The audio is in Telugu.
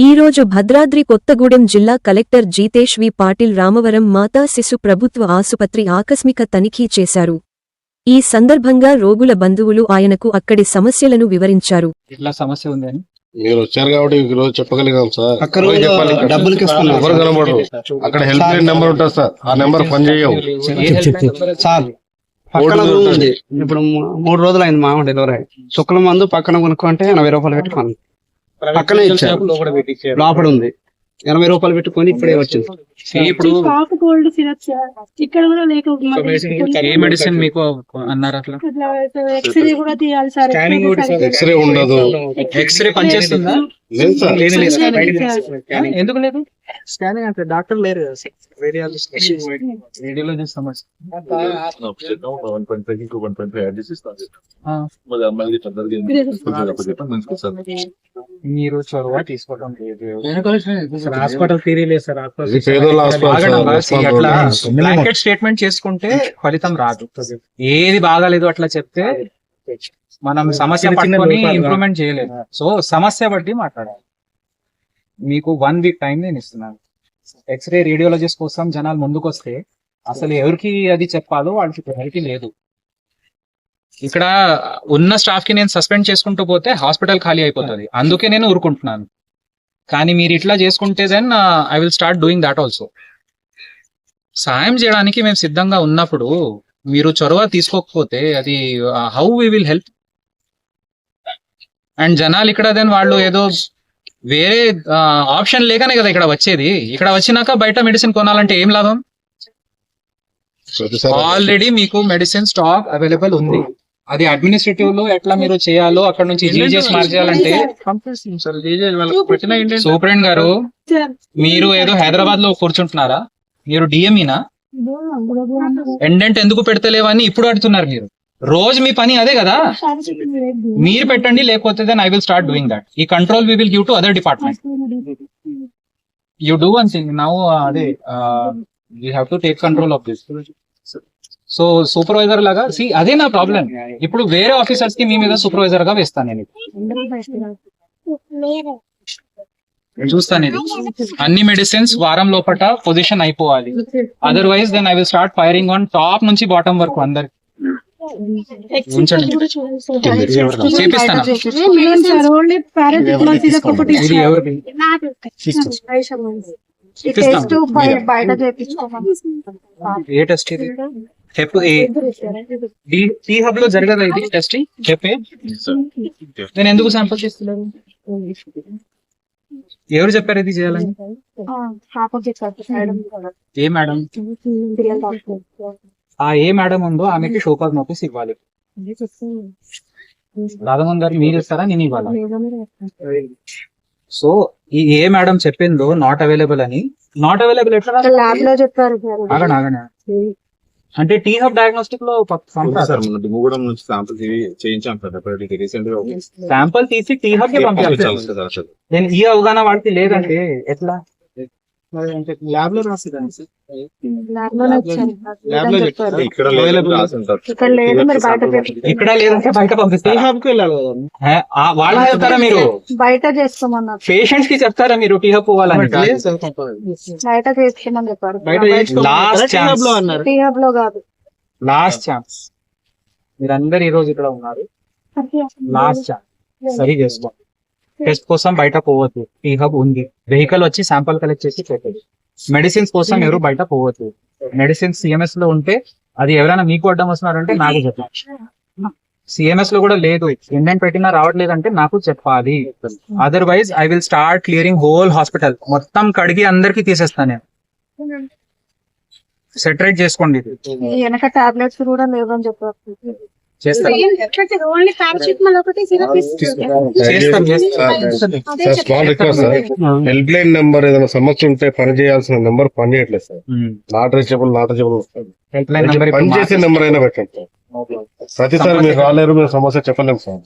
ఈ రోజు భద్రాద్రి కొత్తగూడెం జిల్లా కలెక్టర్ జీతేష్ వి. పాటిల్ రామవరం మాతా శిశు ప్రభుత్వ ఆసుపత్రి ఆకస్మిక తనిఖీ చేశారు. ఈ సందర్భంగా రోగుల బంధువులు ఆయనకు అక్కడి సమస్యలను వివరించారు. ఇట్లా సమస్య ఉంది అని? మీరు వచ్చారు కాబట్టి ఈ రోజు చెప్పగలిగాం సార్. ఎవరు? డబ్బులకి కనబడరు. అక్కడ హెల్ప్ లైన్ నెంబర్ ఉంటుంది సార్. ఆ నెంబర్ పనిచేయవు సార్ పక్కన రూమ్ ఉంది. ఇప్పుడు మూడు రోజులు అయింది మామ డెలివరీ. అయ్యి. శుక్ల మందు పక్కన కొనుక్కుంటే ఎనభై రూపాయలు పెట్టుకోండి పక్కనే ఇచ్చారు. లోపల ఉంది ఎనభై రూపాయలు పెట్టుకొని ఇప్పుడే వచ్చింది ఇప్పుడు కాఫ్ కోల్డ్ సిరప్ ఇక్కడ కూడా లేక ఏ మెడిసిన్ మీకు అన్నారు అట్లా ఎక్స్రే కూడా తీయాలి సార్ ఎక్స్రే ఉండదు ఎక్స్రే పనిచేస్తుందా లేదు సార్ ఎందుకు లేదు స్కానింగ్ అంటే డాక్టర్ లేరు రేడియాలజిస్ట్ రేడియాలజిస్ట్ సమస్య మీరు చొరవ తీసుకోవడం లేదు హాస్పిటల్ థియరీ లేదు సార్. బ్లాంకెట్ స్టేట్మెంట్ చేసుకుంటే ఫలితం రాదు. ఏది బాగాలేదు అట్లా చెప్తే మనం సమస్య పట్టుకొని ఇంప్రూవ్మెంట్ చేయలేదు సో సమస్య బట్టి మాట్లాడాలి. మీకు వన్ వీక్ టైం నేను ఇస్తున్నాను. ఎక్స్రే రేడియాలజిస్ట్ కోసం జనాలు ముందుకు వస్తే అసలు ఎవరికి అది చెప్పాలో వాళ్ళకి క్లారిటీ లేదు. ఇక్కడ ఉన్న స్టాఫ్కి నేను సస్పెండ్ చేసుకుంటూ పోతే హాస్పిటల్ ఖాళీ అయిపోతుంది. అందుకే నేను ఊరుకుంటున్నాను. కానీ మీరు ఇట్లా చేసుకుంటే then I will start doing that also సాయం చేయడానికి మేము సిద్ధంగా ఉన్నప్పుడు మీరు చొరవ తీసుకోకపోతే అది how we will help and జనాలు ఇక్కడ దెన్ వాళ్ళు ఏదో వేరే ఆప్షన్ లేకనే కదా ఇక్కడ వచ్చేది. ఇక్కడ వచ్చినాక బయట మెడిసిన్ కొనాలంటే ఏం లాభం? ఆల్రెడీ మీకు మెడిసిన్ స్టాక్ అవైలబుల్ ఉంది. అది అడ్మినిస్ట్రేటివ్లో ఎట్లా మీరు చేయాలో అక్కడ నుంచి జీజీఎస్ మార్చాలంటే సూపరింట్ గారు మీరు ఏదో హైదరాబాద్లో కూర్చుంటున్నారా? మీరు డిఎంఈనా ఎండెంట్ ఎందుకు పెడతలేవని ఇప్పుడు అడుగుతున్నారు మీరు. రోజు మీ పని అదే కదా? మీరు పెట్టండి లేకపోతే then I will start doing that ఈ control we will give to other department you do one thing now అదే you have to take control of this so supervisor లాగా సి అదే నా ప్రాబ్లం ఇప్పుడు వేరే ఆఫీసర్స్కి మీ మీద సూపర్వైజర్గా వేస్తాను నేను. చూస్తాను ఇది అన్ని మెడిసిన్స్ వారం లోపల పొజిషన్ అయిపోవాలి. Otherwise then I will start firing on top నుంచి బాటమ్ వరకు అందరికి. చేపిస్తానా? ఏ టెస్ట్ ఇది? హెప్ ఏ డి టీ హబ్లో జరగదా ఇది టెస్ట్ ఏ నేను ఎందుకు శాంపుల్ చేస్తున్నారు? ఎవరు చెప్పారు ఇది చేయాలని? ఏ మేడం? ఆ ఏ మేడం ఉందో ఆమెకి షోకాజ్ నోటీస్ ఇవ్వాలి. రాధమోహన్ గారు మీరు ఇస్తారా? నేను ఇవ్వాలా? సో ఈ ఏ మేడం చెప్పిందో నాట్ అవైలబుల్ అని. నాట్ అవైలబుల్ ఎట్లా ఆగండి ఆగండి. అంటే టీ హబ్ డయాగ్నోస్టిక్లో దుమ్ముగూడెం నుంచి శాంపుల్ చేయించాం సార్ ఎప్పటికీ రీసెంట్గా శాంపుల్ తీసి టీ హబ్కి పంపించాలి. నేను ఈ అవగాహన వాడికి లేదంటే ఎట్లా? ల్యాబ్లో సార్ ఇక్కడ లేదంటే బయట కి వెళ్ళాలి వాళ్ళకి చెప్తారా మీరు? బయట చేసుకోమన్నారు. పేషెంట్స్కి చెప్తారా మీరు టీ హబ్ పోవాలని? బయట చేసుకోమని చెప్పారు. Last chance. టీ హబ్లో కాదు. Last chance. మీరందరు ఈ రోజు ఇక్కడ ఉన్నారు. Last chance. సరి చేసుకోండి టెస్ట్ కోసం బయట పోవద్దు. టీ హబ్ ఉంది. వెహికల్ వచ్చి శాంపుల్ కలెక్ట్ చేసి పెట్టండి మెడిసిన్స్ కోసం ఎవరు బయట పోవద్దు. మెడిసిన్స్ సిఎంఎస్లో ఉంటే అది ఎవరైనా మీకు అడ్డం వస్తున్నారంటే నాకు చెప్పాలి సిఎంఎస్లో కూడా లేదు. ఇండియన్ పెట్టినా రావట్లేదంటే నాకు చెప్పాలి. Otherwise I will start clearing whole hospital మొత్తం కడిగి అందరికి తీసేస్తాను నేను. సెటరేట్ చేసుకోండి. ఇది ఈ వెనక టాబ్లెట్స్ కూడా లేవని చెప్పారు small request sir help line number ఏదైనా సమస్య ఉంటే పని చేయాల్సిన నెంబర్ పని చేయట్లేదు sir not reachable not reachable help line number పని చేసే నెంబర్ అయినా పెట్టండి సార్ ప్రతిసారి మీరు రాలేరు మీరు సమస్య చెప్పలేము సార్